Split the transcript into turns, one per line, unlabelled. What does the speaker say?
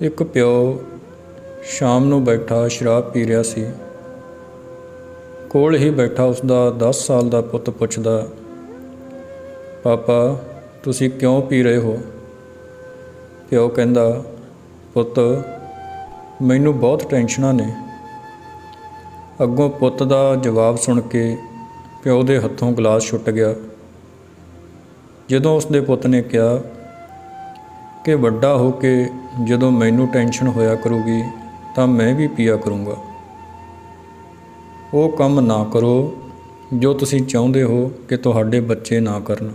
ਇੱਕ ਪਿਓ ਸ਼ਾਮ ਨੂੰ ਬੈਠਾ ਸ਼ਰਾਬ ਪੀ ਰਿਹਾ ਸੀ। ਕੋਲ ਹੀ ਬੈਠਾ ਉਸ ਦਾ 10 ਸਾਲ ਦਾ ਪੁੱਤ ਪੁੱਛਦਾ, ਪਾਪਾ, ਤੁਸੀਂ ਕਿਉਂ ਪੀ ਰਹੇ ਹੋ? ਪਿਓ ਕਹਿੰਦਾ, ਪੁੱਤ, ਮੈਨੂੰ ਬਹੁਤ ਟੈਨਸ਼ਨਾਂ ਨੇ। ਅੱਗੋਂ ਪੁੱਤ ਦਾ ਜਵਾਬ ਸੁਣ ਕੇ ਪਿਓ ਦੇ ਹੱਥੋਂ ਗਲਾਸ ਛੁੱਟ ਗਿਆ। ਜਦੋਂ ਉਸ ਦੇ ਪੁੱਤ ਨੇ ਕਿਹਾ ਕਿ ਵੱਡਾ ਹੋ ਕੇ ਜਦੋਂ ਮੈਨੂੰ ਟੈਨਸ਼ਨ ਹੋਇਆ ਕਰੂਗੀ, ਤਾਂ ਮੈਂ ਵੀ ਪੀਆ ਕਰੂੰਗਾ। ਉਹ ਕੰਮ ਨਾ ਕਰੋ ਜੋ ਤੁਸੀਂ ਚਾਹੁੰਦੇ ਹੋ ਕਿ ਤੁਹਾਡੇ ਬੱਚੇ ਨਾ ਕਰਨ।